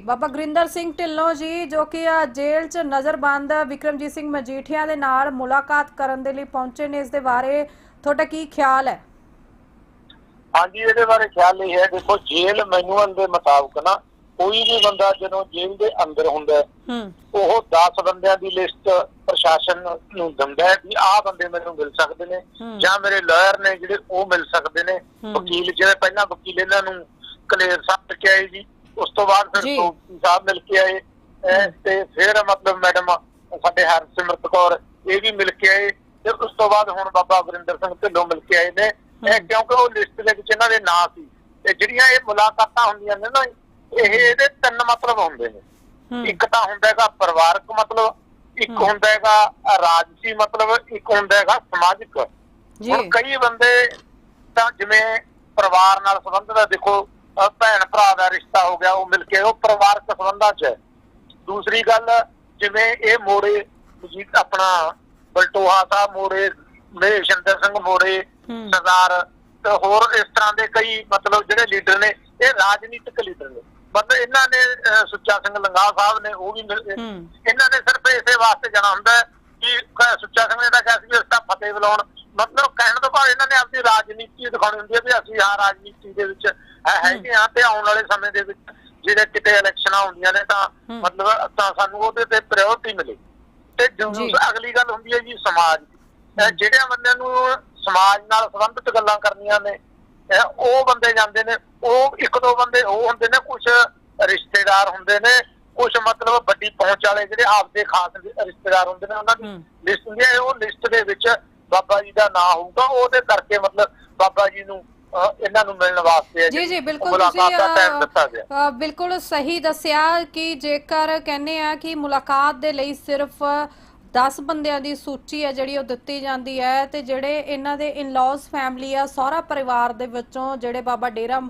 ਬਾਬਾ ਗੁਰਿੰਦਰ ਸਿੰਘ ਢਿੱਲੋਂ ਜੀ ਜੋ ਕਿ ਜੇਲ੍ਹ 'ਚ ਨਜ਼ਰਬੰਦ ਵਿਕਰਮਜੀਤ ਸਿੰਘ ਮਜੀਠੀਆ ਦੇ ਨਾਲ ਮੁਲਾਕਾਤ ਕਰਨ ਦੇ ਲਈ ਪਹੁੰਚੇ ਨੇ ਇਸ ਦੇ ਬਾਰੇ ਤੁਹਾਡਾ ਕੀ ਖਿਆਲ ਹੈ ਹਾਂਜੀ ਇਹਦੇ ਬਾਰੇ ਖਿਆਲ ਇਹ ਹੈ ਦੇਖੋ ਜੇਲ੍ਹ ਮੈਨੂਅਲ ਦੇ ਮੁਤਾਬਕ ਨਾ ਕੋਈ ਵੀ ਬੰਦਾ ਜਦੋਂ ਜੇਲ੍ਹ ਦੇ ਅੰਦਰ ਹੁੰਦਾ ਉਹ 10 ਬੰਦਿਆਂ ਦੀ ਲਿਸਟ ਪ੍ਰਸ਼ਾਸਨ ਨੂੰ ਦਿੰਦਾ ਹੈ ਵੀ ਆਹ ਬੰਦੇ ਮੈਨੂੰ ਮਿਲ ਸਕਦੇ ਨੇ। ਜਾਂ ਮੇਰੇ ਲਾਇਰ ਨੇ ਜਿਹੜੇ ਉਹ ਮਿਲ ਸਕਦੇ ਨੇ। ਵਕੀਲ ਜਿਹੜੇ ਪਹਿਲਾਂ ਵਕੀਲ ਇਹਨਾਂ ਨੂੰ ਕਲੇਰ ਸਾਹਿਬ ਕੇ ਆਏ ਜੀ ਉਸ ਤੋਂ ਬਾਅਦ ਫਿਰ ਜੀ। ਸਾਹਿਬ ਮਿਲ ਕੇ ਆਏ ਅਹ ਤੇ ਫਿਰ ਮਤਲਬ ਮੈਡਮ ਸਾਡੇ ਹਰਸਿਮਰਤ ਕੌਰ ਇਹ ਵੀ ਮਿਲ ਕੇ ਆਏ ਤੇ ਉਸ ਤੋਂ ਬਾਅਦ ਹੁਣ ਬਾਬਾ ਗੁਰਿੰਦਰ ਸਿੰਘ ਢਿੱਲੋਂ ਮਿਲ ਕੇ ਆਏ ਨੇ। ਇਹ। ਕਿਉਂਕਿ ਉਹ ਲਿਸਟ ਦੇ ਵਿੱਚ ਇਹਨਾਂ ਦੇ ਨਾਂ ਸੀ ਤੇ ਜਿਹੜੀਆਂ ਇਹ ਮੁਲਾਕਾਤਾਂ ਹੁੰਦੀਆਂ ਨੇ ਨਾ ਇਹ ਇਹਦੇ ਤਿੰਨ ਮਤਲਬ ਹੁੰਦੇ ਨੇ। ਇੱਕ ਤਾਂ ਹੁੰਦਾ ਹੈਗਾ ਪਰਿਵਾਰਕ ਮਤਲਬ ਇੱਕ। ਹੁੰਦਾ ਹੈਗਾ ਰਾਜਸੀ ਮਤਲਬ ਇੱਕ ਹੁੰਦਾ ਹੈਗਾ ਸਮਾਜਿਕ। ਜੀ। ਹੁਣ ਕਈ ਬੰਦੇ ਤਾਂ ਜਿਵੇਂ ਪਰਿਵਾਰ ਨਾਲ ਸੰਬੰਧਿਤ ਹੈ ਦੇਖੋ ਭੈਣ ਭਰਾ ਦਾ ਰਿਸ਼ਤਾ ਹੋ ਗਿਆ ਉਹ ਮਿਲ ਕੇ ਉਹ ਪਰਿਵਾਰਕ ਸੰਬੰਧਾਂ 'ਚ ਹੈ ਦੂਸਰੀ ਗੱਲ ਜਿਵੇਂ ਇਹ ਮੋੜੇ ਜੀ ਆਪਣਾ ਬਲਟੋਹਾ ਸਾਹਿਬ ਮੋੜੇ ਮਹੇਸ਼ਿੰਦਰ ਸਿੰਘ ਮੋੜੇ। ਸਰਦਾਰ ਤੇ ਹੋਰ ਇਸ ਤਰ੍ਹਾਂ ਦੇ ਕਈ ਮਤਲਬ ਜਿਹੜੇ ਲੀਡਰ ਨੇ ਇਹ ਰਾਜਨੀਤਿਕ ਲੀਡਰ ਨੇ ਮਤਲਬ ਇਹਨਾਂ ਨੇ ਸੁੱਚਾ ਸਿੰਘ ਲੰਗਾ ਸਾਹਿਬ ਨੇ ਉਹ ਵੀ। ਇਹਨਾਂ ਨੇ ਸਿਰਫ ਇਸੇ ਵਾਸਤੇ ਜਾਣਾ ਹੁੰਦਾ ਕਿ ਸੁੱਚਾ ਸਿੰਘ ਨੇ ਤਾਂ ਕਿਹਾ ਸੀ ਇਸ ਦਾ ਫਤਿਹ ਬੁਲਾਉਣ ਮਤਲਬ ਕਹਿਣ ਤੋਂ ਬਾਅਦ ਇਹਨਾਂ ਨੇ ਆਪਣੀ ਰਾਜਨੀਤੀ ਦਿਖਾਉਣੀ ਹੁੰਦੀ ਹੈ ਵੀ ਅਸੀਂ ਹਾਂ ਰਾਜਨੀਤੀ ਦੇ ਵਿੱਚ ਹੈ- ਹੈਗੇ ਹਾਂ ਤੇ ਆਉਣ ਵਾਲੇ ਸਮੇਂ ਦੇ ਵਿੱਚ ਜਿਹੜੇ ਕਿਤੇ ਇਲੈਕਸ਼ਨਾਂ ਹੁੰਦੀਆਂ ਨੇ ਤਾਂ। ਮਤਲਬ ਤਾਂ ਸਾਨੂੰ ਉਹਦੇ ਤੇ ਪ੍ਰਾਇੋਰਟੀ ਮਿਲੇ ਤੇ ਅਗਲੀ ਗੱਲ ਹੁੰਦੀ ਹੈ ਜੀ ਸਮਾਜ ਜਿਹੜਿਆਂ ਬੰਦਿਆਂ ਨੂੰ ਸਮਾਜ ਨਾਲ ਸੰਬੰਧਿਤ ਗੱਲਾਂ ਕਰਨੀਆਂ ਨੇ ਉਹ ਬੰਦੇ ਜਾਂਦੇ ਨੇ ਉਹ ਇੱਕ ਦੋ ਬੰਦੇ ਉਹ ਹੁੰਦੇ ਨੇ ਕੁਝ ਰਿਸ਼ਤੇਦਾਰ ਹੁੰਦੇ ਨੇ ਕੁਝ ਮਤਲਬ ਵੱਡੀ ਪਹੁੰਚ ਵਾਲੇ ਜਿਹੜੇ ਆਪਦੇ ਖਾਸ ਰਿਸ਼ਤੇਦਾਰ ਹੁੰਦੇ ਨੇ ਉਹਨਾਂ ਦੀ। ਲਿਸਟ ਹੁੰਦੀ ਹੈ ਉਹ ਲਿਸਟ ਦੇ ਵਿੱਚ ਬਾਬਾ ਜੀ ਦਾ ਨਾਮ ਹੋਊਗਾ ਉਹਦੇ ਕਰਕੇ ਮਤਲਬ ਬਾਬਾ ਜੀ ਨੂੰ ਇਹਨਾਂ ਨੂੰ ਮਿਲਣ ਵਾਸਤੇ ਜੀ ਜੀ ਬਿਲਕੁਲ ਮੁਲਾਕਾਤ ਤੁਸੀਂ ਦਾ ਟਾਈਮ ਦਿੱਤਾ ਗਿਆ। ਅ, ਅ, ਬਿਲਕੁਲ ਸਹੀ ਦੱਸਿਆ ਕਿ ਜੇਕਰ ਕਹਿੰਦੇ ਆ ਕਿ ਮੁਲਾਕਾਤ ਦੇ ਲਈ ਸਿਰਫ 10 ਬੰਦਿਆਂ ਦੀ ਸੂਚੀ ਹੈ ਜਿਹੜੀ ਉਹ ਦਿੱਤੀ ਜਾਂਦੀ ਹੈ ਤੇ ਜਿਹੜੇ ਇਹਨਾਂ ਦੇ ਇਨ-ਲॉज ਫੈਮਿਲੀ ਆ ਸਹੁਰਾ ਪਰਿਵਾਰ ਦੇ ਵਿੱਚੋਂ ਜਿਹੜੇ ਬਾਬਾ ਡੇਰਾ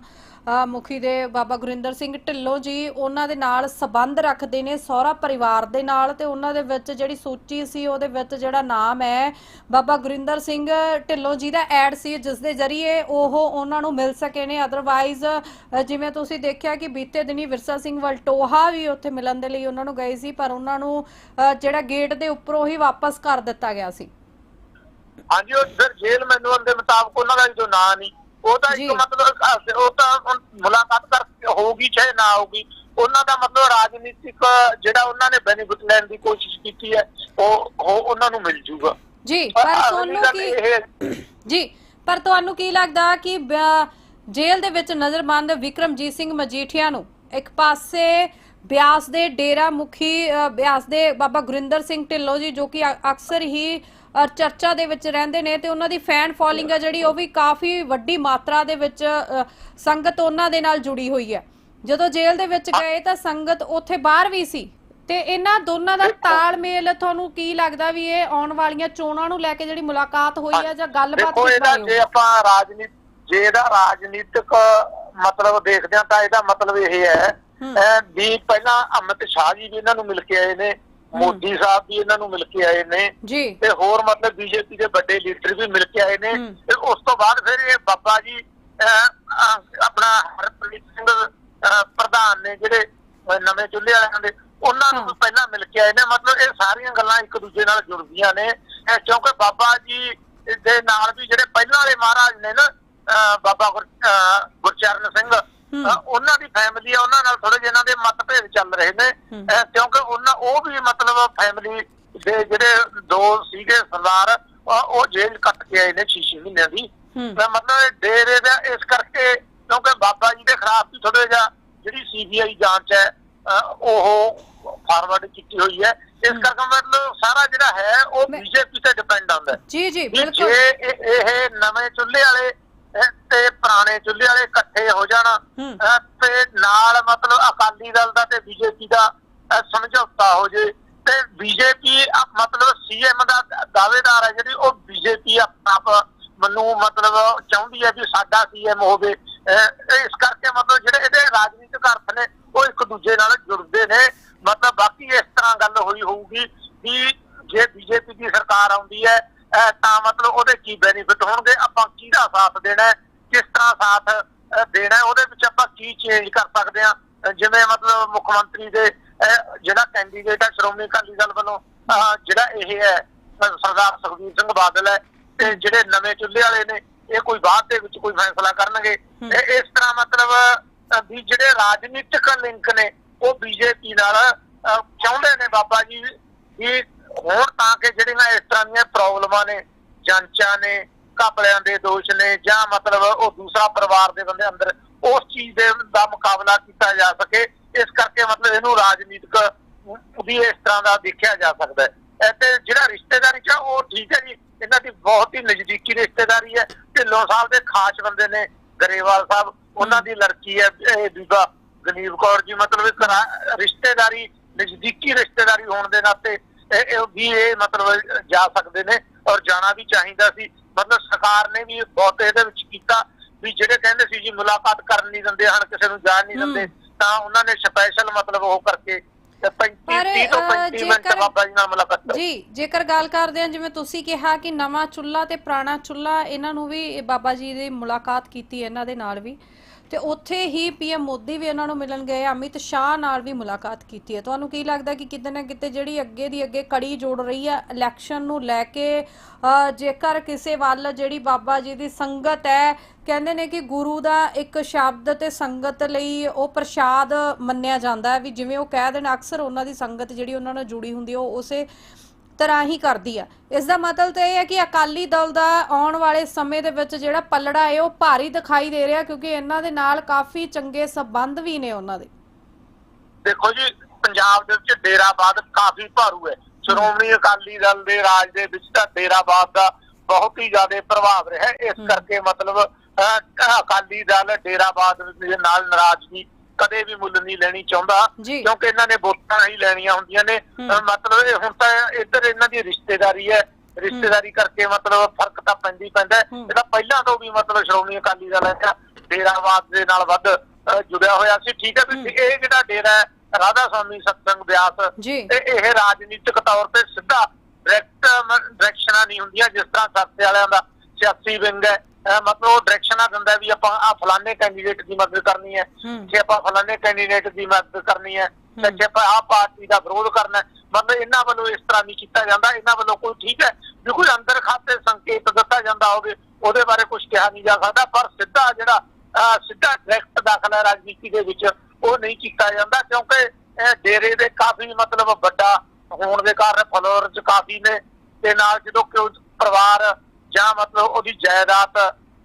ਮੁਖੀ ਦੇ ਬਾਬਾ ਗੁਰਿੰਦਰ ਸਿੰਘ ਢਿੱਲੋਂ ਜੀ, ਉਹਨਾਂ ਦੇ ਨਾਲ ਸਬੰਧ ਰੱਖਦੇ ਨੇ, ਸਹੁਰਾ ਪਰਿਵਾਰ ਦੇ ਨਾਲ ਤੇ ਉਹਨਾਂ ਦੇ ਵਿੱਚ ਜਿਹੜੀ ਸੂਚੀ ਸੀ, ਉਹਦੇ ਵਿੱਚ ਜਿਹੜਾ ਨਾਮ ਹੈ ਬਾਬਾ ਗੁਰਿੰਦਰ ਸਿੰਘ ਢਿੱਲੋਂ ਜੀ ਦਾ ਐਡ ਸੀ, ਜਿਸ ਦੇ ਜ਼ਰੀਏ ਉਹ ਉਹਨਾਂ ਨੂੰ ਮਿਲ ਸਕੇ ਨੇ। ਅਦਰਵਾਈਜ਼ ਜਿਵੇਂ ਤੁਸੀਂ ਦੇਖਿਆ ਕਿ ਬੀਤੇ ਦਿਨੀ ਵਿਰਸਾ ਸਿੰਘ ਵਲਟੋਹਾ ਵੀ ਉੱਥੇ ਮਿਲਣ ਦੇ ਲਈ ਉਹਨਾਂ ਨੂੰ ਗਏ ਸੀ, ਪਰ ਉਹਨਾਂ ਨੂੰ ਜਿਹੜਾ ਗੇਟ ਦੇ ਉੱਪਰੋਂ ਹੀ ਵਾਪਸ ਕਰ ਦਿੱਤਾ ਗਿਆ ਸੀ। ਹਾਂਜੀ, ਉਹ ਫਿਰ ਜੇਲ੍ਹ ਮੈਨੂਅਲ ਦੇ ਮੁਤਾਬਕ ਉਹਨਾਂ ਦਾ ਜੋ ਨਾਂ ਨਹੀਂ। ਉਹ ਤਾਂ। ਇੱਕ ਮਤਲਬ ਉਹ ਤਾਂ ਮੁਲਾਕਾਤ ਕਰ ਹੋਊਗੀ ਚਾਹੇ ਨਾ ਹੋਊਗੀ ਉਹਨਾਂ ਦਾ ਮਤਲਬ ਰਾਜਨੀਤਿਕ ਜਿਹੜਾ ਉਹਨਾਂ ਨੇ ਬੈਨੀਫਿਟ ਲੈਣ ਦੀ ਕੋਸ਼ਿਸ਼ ਕੀਤੀ ਹੈ ਉਹ ਉਹ ਉਹਨਾਂ ਨੂੰ ਮਿਲ ਜੂਗਾ ਜੀ ਪਰ ਤੁਹਾਨੂੰ ਕੀ ਜੀ ਪਰ ਤੁਹਾਨੂੰ ਕੀ ਲੱਗਦਾ ਕਿ ਜੇਲ੍ਹ ਦੇ ਵਿੱਚ ਨਜ਼ਰਬੰਦ ਵਿਕਰਮਜੀਤ ਸਿੰਘ ਮਜੀਠੀਆ ਨੂੰ ਇੱਕ ਪਾਸੇ ਬਿਆਸ ਦੇ ਡੇਰਾ ਮੁਖੀ ਬਿਆਸ ਦੇ ਬਾਬਾ ਗੁਰਿੰਦਰ ਸਿੰਘ ਢਿੱਲੋਂ ਜੀ ਜੋ ਕਿ ਅਕਸਰ ਹੀ ਚਰਚਾ ਦੇ ਵਿੱਚ ਰਹਿੰਦੇ ਨੇ ਤੇ ਉਹਨਾਂ ਦੀ ਫੈਨ ਫੋਲੋਇੰਗ ਹੈ ਜਿਹੜੀ ਉਹ ਵੀ ਕਾਫੀ ਵੱਡੀ ਮਾਤਰਾ ਦੇ ਵਿੱਚ ਸੰਗਤ ਉਹਨਾਂ ਦੇ ਨਾਲ ਜੁੜੀ ਹੋਈ ਹੈ ਜਦੋਂ ਜੇਲ੍ਹ ਦੇ ਵਿੱਚ ਗਏ ਤਾਂ ਸੰਗਤ ਉੱਥੇ ਬਾਹਰ ਵੀ ਸੀ ਤੇ ਇਹਨਾਂ ਦੋਨਾਂ ਦਾ ਤਾਲਮੇਲ ਤੁਹਾਨੂੰ ਕੀ ਲੱਗਦਾ ਵੀ ਇਹ ਆਉਣ ਵਾਲੀਆਂ ਚੋਣਾਂ ਨੂੰ ਲੈ ਕੇ ਜਿਹੜੀ ਮੁਲਾਕਾਤ ਹੋਈ ਹੈ ਜਾਂ ਗੱਲਬਾਤ ਇਹਦਾ ਬਾਰੇ ਜੇ ਹੋਈ? ਆਪਾਂ ਰਾਜਨੀਤੀ ਜੇ ਇਹਦਾ ਰਾਜਨੀਤਿਕ ਮਤਲਬ ਦੇਖਦੇ ਹਾਂ ਤਾਂ ਇਹਦਾ ਮਤਲਬ ਇਹ ਹੈ ਹੂੰ। ਵੀ ਪਹਿਲਾਂ ਅਮਿਤ ਸ਼ਾਹ ਜੀ ਵੀ ਇਹਨਾਂ ਨੂੰ ਮਿਲ ਕੇ ਆਏ ਨੇ ਮੋਦੀ ਸਾਹਿਬ ਵੀ ਇਹਨਾਂ ਨੂੰ ਮਿਲ ਕੇ ਆਏ ਨੇ ਤੇ ਹੋਰ ਮਤਲਬ ਬੀਜੇਪੀ ਦੇ ਵੱਡੇ ਲੀਡਰ ਵੀ ਮਿਲ ਕੇ ਆਏ ਨੇ। ਤੇ ਉਸ ਤੋਂ ਬਾਅਦ ਫਿਰ ਇਹ ਬਾਬਾ ਜੀ ਆਪਣਾ ਹਰਪ੍ਰੀਤ ਸਿੰਘ ਪ੍ਰਧਾਨ ਨੇ ਜਿਹੜੇ ਨਵੇਂ ਚੁੱਲ੍ਹੇ ਵਾਲਿਆਂ ਦੇ ਉਹਨਾਂ ਨੂੰ। ਵੀ ਪਹਿਲਾਂ ਮਿਲ ਕੇ ਆਏ ਨੇ। ਮਤਲਬ ਇਹ ਸਾਰੀਆਂ ਗੱਲਾਂ ਇੱਕ ਦੂਜੇ ਨਾਲ ਜੁੜਦੀਆਂ ਨੇ। ਕਿਉਂਕਿ ਬਾਬਾ ਜੀ ਦੇ ਨਾਲ ਵੀ ਜਿਹੜੇ ਪਹਿਲਾਂ ਵਾਲੇ ਮਹਾਰਾਜ ਨੇ ਨਾ ਬਾਬਾ ਗੁਰਚਰਨ ਸਿੰਘ ਉਹਨਾਂ ਦੀ ਫੈਮਿਲੀ ਆ ਉਹਨਾਂ ਨਾਲ ਥੋੜੇ ਜਿਹੇ ਇਹਨਾਂ ਦੇ ਮਤਭੇਦ ਚੱਲ ਰਹੇ ਨੇ। ਕਿਉਂਕਿ ਉਹਨਾਂ ਉਹ ਵੀ ਮਤਲਬ ਫੈਮਿਲੀ ਦੇ ਜਿਹੜੇ ਦੋ ਸੀਗੇ ਸਰਦਾਰ ਉਹ ਜੇਲ੍ਹ ਕੱਟ ਕੇ ਆਏ ਨੇ 6 ਮਹੀਨਿਆਂ ਦੀ। ਤਾਂ ਮਤਲਬ ਡੇਰੇ ਦਾ ਇਸ ਕਰਕੇ ਕਿਉਂਕਿ ਬਾਬਾ ਜੀ ਦੇ ਖਿਲਾਫ ਵੀ ਥੋੜਾ ਜਿਹਾ ਜਿਹੜੀ ਸੀਬੀਆਈ ਜਾਂਚ ਹੈ ਉਹ ਫਾਰਵਰਡ ਕੀਤੀ ਹੋਈ ਹੈ। ਇਸ ਕਰਕੇ ਮਤਲਬ ਸਾਰਾ ਜਿਹੜਾ ਹੈ ਉਹ ਬੀਜੇਪੀ ਤੇ ਡਿਪੈਂਡ ਆਉਂਦਾ ਹੈ। ਜੀ ਜੀ ਬਿਲਕੁਲ। ਇਹ ਇਹ ਨਵੇਂ ਚੁੱਲ੍ਹੇ ਵਾਲੇ ਤੇ ਪੁਰਾਣੇ ਚੁੱਲ੍ਹੇ ਵਾਲੇ ਇਕੱਠੇ ਹੋ ਜਾਣ। ਤੇ ਨਾਲ ਮਤਲਬ ਅਕਾਲੀ ਦਲ ਦਾ ਤੇ ਬੀਜੇਪੀ ਦਾ ਸਮਝੌਤਾ ਹੋ ਜੇ। ਤੇ ਬੀਜੇਪੀ ਮਤਲਬ ਸੀਐਮ ਦਾ ਦਾਅਵੇਦਾਰ ਹੈ ਜਿਹੜੀ ਉਹ ਬੀਜੇਪੀ ਆਪ ਮੈਨੂੰ ਮਤਲਬ ਚਾਹੁੰਦੀ ਹੈ ਵੀ ਸਾਡਾ ਸੀਐਮ ਹੋਵੇ। ਇਸ ਕਰਕੇ ਮਤਲਬ ਜਿਹੜੇ ਇਹਦੇ ਰਾਜਨੀਤਿਕ ਅਰਥ ਨੇ ਉਹ ਇੱਕ ਦੂਜੇ ਨਾਲ ਜੁੜਦੇ ਨੇ। ਮਤਲਬ ਬਾਕੀ ਇਸ ਤਰ੍ਹਾਂ ਗੱਲ ਹੋਈ ਹੋਊਗੀ ਵੀ ਜੇ ਬੀਜੇਪੀ ਦੀ ਸਰਕਾਰ ਆਉਂਦੀ ਹੈ ਤਾਂ ਮਤਲਬ ਉਹਦੇ ਕੀ ਬੈਨੀਫਿਟ ਹੋਣਗੇ? ਆਪਾਂ ਕਿਹਦਾ ਸਾਥ ਦੇਣਾ ਕਿਸ ਤਰ੍ਹਾਂ ਸਾਥ ਦੇਣਾ ਉਹਦੇ ਵਿੱਚ ਆਪਾਂ ਕੀ ਚੇਂਜ ਕਰ ਸਕਦੇ ਅਹ ਜਿਵੇਂ ਮਤਲਬ ਮੁੱਖ ਮੰਤਰੀ ਦੇ ਜਿਹੜਾ ਕੈਂਡੀਡੇਟ ਹੈ ਸ਼੍ਰੋਮਣੀ ਅਕਾਲੀ ਦਲ ਵੱਲੋਂ ਜਿਹੜਾ ਇਹ ਹੈ ਸਰਦਾਰ ਸੁਖਬੀਰ ਸਿੰਘ ਬਾਦਲ ਹੈ ਤੇ ਜਿਹੜੇ ਨਵੇਂ ਚੁੱਲ੍ਹੇ ਵਾਲੇ ਨੇ ਇਹ ਕੋਈ ਬਾਅਦ ਦੇ ਵਿੱਚ ਕੋਈ ਫੈਸਲਾ ਕਰਨਗੇ। ਤੇ ਇਸ ਤਰ੍ਹਾਂ ਮਤਲਬ ਵੀ ਜਿਹੜੇ ਰਾਜਨੀਤਿਕ ਲਿੰਕ ਨੇ ਉਹ ਬੀਜੇਪੀ ਨਾਲ ਚਾਹੁੰਦੇ ਨੇ ਬਾਬਾ ਜੀ ਵੀ ਹੁਣ ਤਾਂ ਕਿ ਜਿਹੜੀਆਂ ਇਸ ਤਰ੍ਹਾਂ ਦੀਆਂ ਪ੍ਰੋਬਲਮਾਂ ਨੇ, ਜਾਂਚਾਂ ਨੇ, ਘਪਲਿਆਂ ਦੇ ਦੋਸ਼ ਨੇ, ਜਾਂ ਮਤਲਬ ਉਹ ਦੂਸਰਾ ਪਰਿਵਾਰ ਦੇ ਬੰਦੇ ਅੰਦਰ ਉਸ ਚੀਜ਼ ਦੇ ਦਾ ਮੁਕਾਬਲਾ ਕੀਤਾ ਜਾ ਸਕੇ, ਇਸ ਕਰਕੇ ਮਤਲਬ ਇਹਨੂੰ ਰਾਜਨੀਤਿਕ ਵੀ ਇਸ ਤਰ੍ਹਾਂ ਦਾ ਦੇਖਿਆ ਜਾ ਸਕਦਾ ਹੈ। ਤੇ ਜਿਹੜਾ ਰਿਸ਼ਤੇਦਾਰੀ ਚ ਉਹ ਠੀਕ ਹੈ ਜੀ, ਇਹਨਾਂ ਦੀ ਬਹੁਤ ਹੀ ਨਜ਼ਦੀਕੀ ਰਿਸ਼ਤੇਦਾਰੀ ਹੈ, ਢਿੱਲੋਂ ਸਾਹਿਬ ਦੇ ਖਾਸ ਬੰਦੇ ਨੇ, ਗਰੇਵਾਲ ਸਾਹਿਬ, ਉਹਨਾਂ ਦੀ ਲੜਕੀ ਹੈ, ਇਹ ਬੀਬਾ ਗਨੀਵ ਕੌਰ ਜੀ, ਮਤਲਬ ਰਿਸ਼ਤੇਦਾਰੀ, ਨਜ਼ਦੀਕੀ ਰਿਸ਼ਤੇਦਾਰੀ ਹੋਣ ਦੇ ਨਾਤੇ ਵੀ ਇਹ ਮਤਲਬ ਜਾ ਸਕਦੇ ਨੇ ਔਰ ਜਾਣਾ ਵੀ ਚਾਹੀਦਾ ਸੀ। ਮਤਲਬ ਸਰਕਾਰ ਨੇ ਵੀ ਬਹੁਤ ਇਹਦੇ ਵਿੱਚ ਕੀਤਾ ਵੀ ਜਿਹੜੇ ਕਹਿੰਦੇ ਸੀ ਜੀ ਮੁਲਾਕਾਤ ਕਰਨ ਨਹੀਂ ਦਿੰਦੇ ਹਨ ਕਿਸੇ ਨੂੰ ਜਾਣ ਨਹੀਂ ਦਿੰਦੇ ਤਾਂ ਉਹਨਾਂ ਨੇ ਸਪੈਸ਼ਲ ਮਤਲਬ ਉਹ ਕਰਕੇ ਤੇ 35 ਪਰ, 30 ਤੋਂ ਅਹ, 35 ਮਿੰਟ ਜੇਕਰ- ਬਾਬਾ ਜੀ ਜੇਕਰ ਗੱਲ ਕਰਦੇ ਹਾਂ ਜਿਵੇਂ ਤੁਸੀਂ ਕਿਹਾ ਕਿ ਨਵਾਂ ਚੁੱਲਾ ਤੇ ਪੁਰਾਣਾ ਚੁੱਲਾ ਇਹਨਾਂ ਨੂੰ ਵੀ ਬਾਬਾ ਜੀ ਦੀ ਮੁਲਾਕਾਤ ਕੀਤੀ ਇਹਨਾਂ ਦੇ ਨਾਲ ਵੀ। ਤੇ ਉੱਥੇ ਹੀ ਪੀਐਮ ਮੋਦੀ ਵੀ ਉਹਨਾਂ ਨੂੰ ਮਿਲਣ ਗਏ। ਅਮਿਤ ਸ਼ਾਹ ਨਾਲ ਵੀ ਮੁਲਾਕਾਤ ਕੀਤੀ ਹੈ। ਤੁਹਾਨੂੰ ਕੀ ਲੱਗਦਾ ਕਿ ਕਿਤੇ ਨਾ ਕਿਤੇ ਜਿਹੜੀ ਅੱਗੇ ਦੀ ਅੱਗੇ ਕੜੀ ਜੋੜ ਰਹੀ ਹੈ ਇਲੈਕਸ਼ਨ ਨੂੰ ਲੈ ਕੇ ਜੇਕਰ ਕਿਸੇ ਵੱਲ ਜਿਹੜੀ ਬਾਬਾ ਜੀ ਦੀ ਸੰਗਤ ਹੈ, ਕਹਿੰਦੇ ਨੇ ਕਿ ਗੁਰੂ ਦਾ ਇੱਕ ਸ਼ਬਦ ਤੇ ਸੰਗਤ ਲਈ ਉਹ ਪ੍ਰਸ਼ਾਦ ਮੰਨਿਆ ਜਾਂਦਾ ਹੈ ਵੀ ਜਿਵੇਂ ਉਹ ਕਹਿ ਦੇਣ, ਅਕਸਰ ਉਹਨਾਂ ਦੀ ਸੰਗਤ ਜਿਹੜੀ ਉਹਨਾਂ ਨਾਲ ਜੁੜੀ ਹੁੰਦੀ ਹੈ, ਉਹ ਉਸੇ ਤਰ੍ਹਾਂ ਹੀ ਕਰਦੀ ਆ ਇਸ ਦਾ ਮਤਲਬ ਤਾਂ ਇਹ ਹੈ ਕਿ ਅਕਾਲੀ ਦਲ ਦਾ ਆਉਣ ਵਾਲੇ ਸਮੇਂ ਦੇ ਵਿੱਚ ਜਿਹੜਾ ਪੱਲੜਾ ਹੈ ਉਹ ਭਾਰੀ ਦਿਖਾਈ ਦੇ ਰਿਹਾ ਕਿਉਂਕਿ ਇਹਨਾਂ ਦੇ ਨਾਲ ਕਾਫੀ ਚੰਗੇ ਸਬੰਧ ਵੀ ਨੇ ਉਹਨਾਂ ਦੇ ਦੇਖੋ ਜੀ ਪੰਜਾਬ ਦੇ ਵਿੱਚ ਡੇਰਾਬਾਦ ਕਾਫੀ ਭਾਰੂ ਹੈ ਸ਼੍ਰੋਮਣੀ ਅਕਾਲੀ ਦਲ ਦੇ ਰਾਜ ਦੇ ਵਿੱਚ ਤਾਂ ਡੇਰਾਬਾਦ ਦਾ ਬਹੁਤ ਹੀ ਜ਼ਿਆਦਾ ਪ੍ਰਭਾਵ ਰਿਹਾ। ਇਸ। ਕਰਕੇ ਮਤਲਬ ਅਕਾਲੀ ਦਲ ਡੇਰਾਬਾਦ ਦੇ ਨਾਲ ਨਾਰਾਜ਼ਗੀ ਕਦੇ ਵੀ ਮੁੱਲ ਨਹੀਂ ਲੈਣੀ ਚਾਹੁੰਦਾ। ਕਿਉਂਕਿ ਇਹਨਾਂ ਨੇ ਵੋਟਾਂ ਹੀ ਲੈਣੀਆਂ ਹੁੰਦੀਆਂ ਨੇ। ਮਤਲਬ ਇਹ ਹੁਣ ਤਾਂ ਇੱਧਰ ਇਹਨਾਂ ਦੀ ਰਿਸ਼ਤੇਦਾਰੀ ਹੈ। ਰਿਸ਼ਤੇਦਾਰੀ ਕਰਕੇ ਮਤਲਬ ਫ਼ਰਕ ਤਾਂ ਪੈਂਦੀ ਪੈਂਦਾ। ਇਹਦਾ ਪਹਿਲਾਂ ਤੋਂ ਵੀ ਮਤਲਬ ਸ਼੍ਰੋਮਣੀ ਅਕਾਲੀ ਦਲ ਹੈ। ਡੇਰਾਬਾਦ ਦੇ ਨਾਲ ਵੱਧ ਜੁੜਿਆ ਹੋਇਆ ਸੀ। ਠੀਕ ਹੈ। ਵੀ ਇਹ ਜਿਹੜਾ ਡੇਰਾ ਹੈ ਰਾਧਾ ਸਵਾਮੀ ਸਤਸੰਗ ਬਿਆਸ ਜੀ। ਤੇ ਇਹ ਰਾਜਨੀਤਿਕ ਤੌਰ ਤੇ ਸਿੱਧਾ ਡਾਇਰੈਕਟ ਡਾਇਰੈਕਸ਼ਨਾਂ ਨਹੀਂ ਹੁੰਦੀਆਂ। ਜਿਸ ਤਰ੍ਹਾਂ ਸਰਸੇ ਵਾਲਿਆਂ ਦਾ ਸਿਆਸੀ ਵਿੰਗ ਹੈ ਮਤਲਬ ਉਹ ਡਾਇਰੈਕਸ਼ਨਾਂ ਦਿੰਦਾ ਵੀ ਆਪਾਂ ਆ ਫਲਾਣੇ ਕੈਂਡੀਡੇਟ ਦੀ ਮਦਦ ਕਰਨੀ ਹੈ। ਜੇ ਆਪਾਂ ਫਲਾਣੇ ਕੈਂਡੀਡੇਟ ਦੀ ਮਦਦ ਕਰਨੀ ਹੈ। ਜੇ ਆਪਾਂ ਆ ਪਾਰਟੀ ਦਾ ਵਿਰੋਧ ਕਰਨਾ ਮਤਲਬ ਇਹਨਾਂ ਵੱਲੋਂ ਇਸ ਤਰ੍ਹਾਂ ਨਹੀਂ ਕੀਤਾ ਜਾਂਦਾ ਇਹਨਾਂ ਵੱਲੋਂ ਕੋਈ ਠੀਕ ਹੈ ਵੀ ਕੋਈ ਅੰਦਰ ਖਾਤੇ ਸੰਕੇਤ ਦਿੱਤਾ ਜਾਂਦਾ ਹੋਵੇ ਉਹਦੇ ਬਾਰੇ ਕੁਝ ਕਿਹਾ ਨਹੀਂ ਜਾ ਸਕਦਾ ਪਰ ਸਿੱਧਾ ਜਿਹੜਾ ਸਿੱਧਾ ਡਾਇਰੈਕਟ ਦਾਖਲਾ ਰਾਜਨੀਤੀ ਦੇ ਵਿੱਚ ਉਹ ਨਹੀਂ ਕੀਤਾ ਜਾਂਦਾ ਕਿਉਂਕਿ ਇਹ ਡੇਰੇ ਦੇ ਕਾਫੀ ਮਤਲਬ ਵੱਡਾ ਹੋਣ ਦੇ ਕਾਰਨ ਫਲੋਅਰਸ ਕਾਫੀ ਨੇ ਤੇ ਨਾਲ ਜਦੋਂ ਕੋਈ ਪਰਿਵਾਰ ਜਾਂ ਮਤਲਬ ਉਹਦੀ ਜਾਇਦਾਦ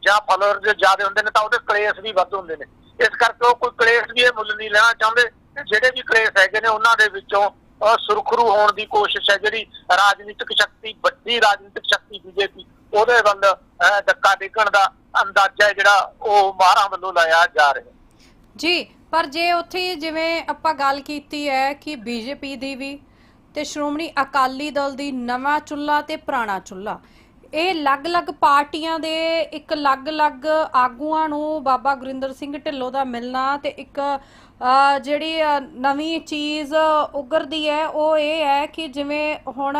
ਜਾਂ ਫਲੋਅਰਸ ਜ਼ਿਆਦਾ ਹੁੰਦੇ ਨੇ ਤਾਂ ਉਹਦੇ ਕਲੇਸ਼ ਵੀ ਵੱਧ ਹੁੰਦੇ ਨੇ। ਇਸ ਕਰਕੇ ਉਹ ਕੋਈ ਕਲੇਸ਼ ਵੀ ਇਹ ਮੁੱਲ ਨਹੀਂ ਲੈਣਾ ਚਾਹੁੰਦੇ ਤੇ ਜਿਹੜੇ ਵੀ ਕਲੇਸ਼ ਹੈਗੇ ਨੇ ਉਹਨਾਂ ਦੇ ਵਿੱਚੋਂ ਸੁਰਖਰੂ ਹੋਣ ਦੀ ਕੋਸ਼ਿਸ਼ ਹੈ ਜਿਹੜੀ ਰਾਜਨੀਤਿਕ ਸ਼ਕਤੀ ਵੱਡੀ ਰਾਜਨੀਤਿਕ ਸ਼ਕਤੀ ਬੀਜੇਪੀ ਉਹਦੇ ਵੱਲ ਅਹ, ਡੇਗਣ ਦਾ ਅੰਦਾਜ਼ਾ ਹੈ ਜਿਹੜਾ ਉਹ ਮਾਹਰਾਂ ਵੱਲੋਂ ਲਾਇਆ ਜਾ ਰਿਹਾ ਜੀ ਪਰ ਜੇ ਉੱਥੇ ਜਿਵੇਂ ਆਪਾਂ ਗੱਲ ਕੀਤੀ ਹੈ ਕਿ ਬੀਜੇਪੀ ਦੀ ਵੀ ਤੇ ਸ਼੍ਰੋਮਣੀ ਅਕਾਲੀ ਦਲ ਦੀ ਨਵਾਂ ਚੁੱਲਾ ਤੇ ਪੁਰਾਣਾ ਚੁੱਲਾ ਇਹ ਅਲੱਗ-ਅਲੱਗ ਪਾਰਟੀਆਂ ਦੇ ਇੱਕ ਅਲੱਗ-ਅਲੱਗ ਆਗੂਆਂ ਨੂੰ ਬਾਬਾ ਗੁਰਿੰਦਰ ਸਿੰਘ ਢਿੱਲੋਂ ਦਾ ਮਿਲਣਾ ਤੇ ਇੱਕ ਜਿਹੜੀ ਨਵੀਂ ਚੀਜ਼ ਉਗਰਦੀ ਹੈ, ਉਹ ਇਹ ਹੈ ਕਿ ਜਿਵੇਂ ਹੁਣ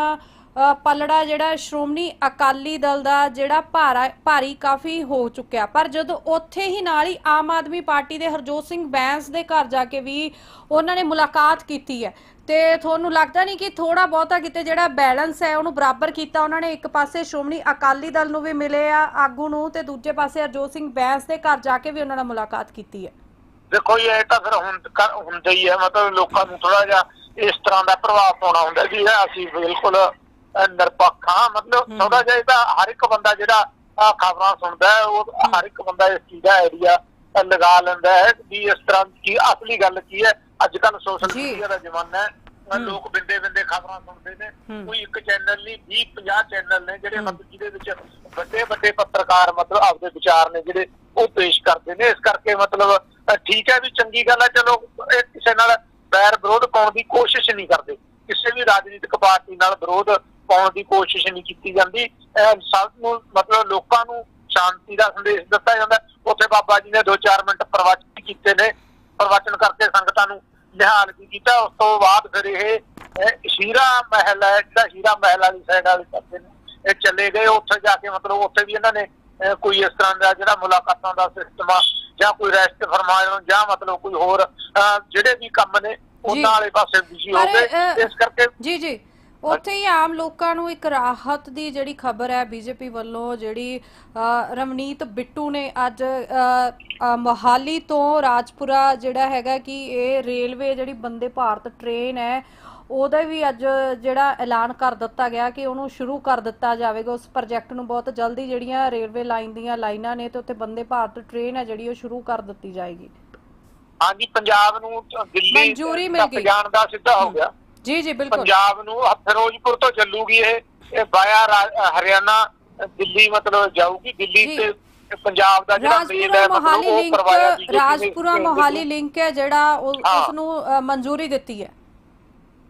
ਪਲੜਾ ਜਿਹੜਾ ਸ਼੍ਰੋਮਣੀ ਅਕਾਲੀ ਦਲ ਦਾ ਜਿਹੜਾ ਭਾਰਾ, ਭਾਰੀ ਕਾਫੀ ਹੋ ਚੁੱਕਿਆ। ਪਰ ਜਦੋਂ ਉੱਥੇ ਹੀ ਨਾਲ ਹੀ ਆਮ ਆਦਮੀ ਪਾਰਟੀ ਦੇ ਹਰਜੋਤ ਸਿੰਘ ਬੈਂਸ ਦੇ ਘਰ ਜਾ ਕੇ ਵੀ ਉਹਨਾਂ ਨੇ ਮੁਲਾਕਾਤ ਕੀਤੀ ਹੈ, ਤੇ ਤੁਹਾਨੂੰ ਲੱਗਦਾ ਨਹੀਂ ਕਿ ਥੋੜਾ ਬਹੁਤਾ ਕਿਤੇ ਜਿਹੜਾ ਬੈਲੈਂਸ ਹੈ ਉਹਨੂੰ ਬਰਾਬਰ ਕੀਤਾ ਉਹਨਾਂ ਨੇ? ਇੱਕ ਪਾਸੇ ਸ਼੍ਰੋਮਣੀ ਅਕਾਲੀ ਦਲ ਨੂੰ ਵੀ ਮਿਲੇ ਆ ਆਗੂ ਨੂੰ, ਤੇ ਦੂਜੇ ਪਾਸੇ ਹਰਜੋਤ ਸਿੰਘ ਬੈਂਸ ਦੇ ਘਰ ਜਾ ਕੇ ਵੀ ਉਹਨਾਂ ਨਾਲ ਮੁਲਾਕਾਤ ਕੀਤੀ ਹੈ। ਦੇਖੋ ਇਹ ਤਾਂ ਫਿਰ ਹੁੰਦਾ ਹੀ ਹੈ। ਮਤਲਬ ਲੋਕਾਂ ਨੂੰ ਥੋੜਾ ਜਿਹਾ ਇਸ ਤਰ੍ਹਾਂ ਦਾ ਪ੍ਰਭਾਵ ਪਾਉਣਾ ਹੁੰਦਾ ਜੀ ਅਸੀਂ ਬਿਲਕੁਲ ਨਿਰਪੱਖ ਮਤਲਬ। ਥੋੜਾ ਜਿਹਾ ਹਰ ਇੱਕ ਬੰਦਾ ਜਿਹੜਾ ਖਬਰਾਂ ਸੁਣਦਾ ਹੈ ਉਹ ਹਰ ਇੱਕ ਬੰਦਾ ਇਸ ਚੀਜ਼ ਦਾ ਆਈਡੀਆ ਲਗਾ ਲੈਂਦਾ ਹੈ ਵੀ ਇਸ ਤਰ੍ਹਾਂ ਕੀ ਅਸਲੀ ਗੱਲ ਕੀ ਹੈ ਅੱਜ ਕੱਲ ਸੋਸ਼ਲ। ਮੀਡੀਆ ਦਾ ਜ਼ਮਾਨਾ ਹੈ। ਲੋਕ ਬਿੰਦੇ ਬਿੰਦੇ ਖਬਰਾਂ ਸੁਣਦੇ ਨੇ। ਕੋਈ ਇੱਕ ਚੈਨਲ ਨਹੀਂ 20 50 ਚੈਨਲ ਨੇ ਜਿਹੜੇ। ਮਤਲਬ ਜਿਹਦੇ ਵਿੱਚ ਵੱਡੇ ਵੱਡੇ ਪੱਤਰਕਾਰ ਮਤਲਬ ਆਪਦੇ ਵਿਚਾਰ ਨੇ ਜਿਹੜੇ ਉਹ ਪੇਸ਼ ਕਰਦੇ ਨੇ ਇਸ ਕਰਕੇ ਮਤਲਬ ਠੀਕ ਹੈ ਵੀ ਚੰਗੀ ਗੱਲ ਹੈ ਚਲੋ ਇਹ ਕਿਸੇ ਨਾਲ ਬੈਰ ਵਿਰੋਧ ਪਾਉਣ ਦੀ ਕੋਸ਼ਿਸ਼ ਨਹੀਂ ਕਰਦੇ ਕਿਸੇ ਵੀ ਰਾਜਨੀਤਿਕ ਪਾਰਟੀ ਨਾਲ ਵਿਰੋਧ ਪਾਉਣ ਦੀ ਕੋਸ਼ਿਸ਼ ਨਹੀਂ ਕੀਤੀ ਜਾਂਦੀ। ਸਭ ਨੂੰ ਮਤਲਬ ਲੋਕਾਂ ਨੂੰ ਸ਼ਾਂਤੀ ਦਾ ਸੰਦੇਸ਼ ਦਿੱਤਾ ਜਾਂਦਾ। ਉੱਥੇ ਬਾਬਾ ਜੀ ਨੇ 2-4 ਮਿੰਟ ਪ੍ਰਵਚਨ ਕੀਤੇ ਨੇ। ਪ੍ਰਵਚਨ ਕਰਕੇ ਸੰਗਤਾਂ ਨੂੰ ਨਿਹਾਲ ਵੀ ਕੀਤਾ। ਉਸ ਤੋਂ ਬਾਅਦ ਫਿਰ ਇਹ ਸ਼ੀਰਾ ਮਹਿਲ ਹੈ ਜਿਹੜਾ ਸ਼ੀਰਾ ਮਹਿਲ ਵਾਲੀ ਸਾਈਡ ਵਾਲੇ ਕਰਦੇ ਨੇ ਇਹ ਚਲੇ ਗਏ। ਉੱਥੇ ਜਾ ਕੇ ਮਤਲਬ ਉੱਥੇ ਵੀ ਇਹਨਾਂ ਨੇ ਕੋਈ ਇਸ ਤਰ੍ਹਾਂ ਦਾ ਜਿਹੜਾ ਮੁਲਾਕਾਤਾਂ ਦਾ ਸਿਸਟਮ ਆ ਜਾਂ ਕੋਈ ਰੈਸਟ ਫਰਮਾਉਣ ਜਾਂ ਮਤਲਬ ਕੋਈ ਹੋਰ ਜਿਹੜੇ ਵੀ ਕੰਮ ਨੇ ਉਹਨਾਂ ਵਾਲੇ ਪਾਸੇ ਬਿਜ਼ੀ ਹੋ ਗਏ। ਇਸ ਕਰਕੇ ਜੀ ਜੀ। ਉੱਥੇ ਹੀ ਆਮ ਲੋਕਾਂ ਨੂੰ ਇੱਕ ਰਾਹਤ ਦੀ ਜਿਹੜੀ ਖਬਰ ਹੈ ਬੀਜੇਪੀ ਵੱਲੋਂ ਜਿਹੜੀ ਅ, ਰਵਨੀਤ ਬਿੱਟੂ ਨੇ ਅੱਜ ਮੋਹਾਲੀ ਤੋਂ ਰਾਜਪੁਰਾ ਜਿਹੜਾ ਹੈਗਾ ਕਿ ਇਹ ਰੇਲਵੇ ਜਿਹੜੀ ਬੰਦੇ ਭਾਰਤ ਟ੍ਰੇਨ ਹੈ ਉਹਦਾ ਵੀ ਅੱਜ ਜਿਹੜਾ ਐਲਾਨ ਕਰ ਦਿੱਤਾ ਗਿਆ ਕਿ ਉਹਨੂੰ ਸ਼ੁਰੂ ਕਰ ਦਿੱਤਾ ਜਾਵੇਗਾ। ਉਸ ਪ੍ਰੋਜੈਕਟ ਨੂੰ ਬਹੁਤ ਜਲਦੀ ਜਿਹੜੀਆਂ ਰੇਲਵੇ ਲਾਈਨ ਦੀਆਂ ਲਾਈਨਾਂ ਨੇ ਤੇ ਉੱਥੇ ਬੰਦੇ ਭਾਰਤ ਟ੍ਰੇਨ ਹੈ ਜਿਹੜੀ ਉਹ ਸ਼ੁਰੂ ਕਰ ਦਿੱਤੀ ਜਾਏਗੀ। ਹਾਂਜੀ ਪੰਜਾਬ ਨੂੰ ਦਿੱਲੀ ਮਨਜ਼ੂਰੀ ਮਿਲ ਤੱਕ ਗਈ। ਜਾਣ ਦਾ ਸਿੱਧਾ ਹੋ ਗਿਆ। ਜੀ ਜੀ ਬਿਲਕੁਲ ਪੰਜਾਬ ਨੂੰ ਫਿਰੋਜ਼ਪੁਰ ਤੋਂ ਚੱਲੂਗੀ ਇਹ ਇਹ ਬਾਇਆ ਹਰਿਆਣਾ ਦਿੱਲੀ ਮਤਲਬ ਜਾਊਗੀ ਦਿੱਲੀ। ਤੇ ਪੰਜਾਬ ਦਾ ਜਿਹੜਾ ਰਾਜਪੁਰਾ ਹੈ ਮਤਲਬ ਉਹ ਕਰਵਾਇਆ। ਰਾਜਪੁਰਾ ਮੋਹਾਲੀ ਲਿੰਕ ਹੈ ਜਿਹੜਾ। ਉਸ ਨੂੰ ਮਨਜ਼ੂਰੀ ਦਿੱਤੀ ਹੈ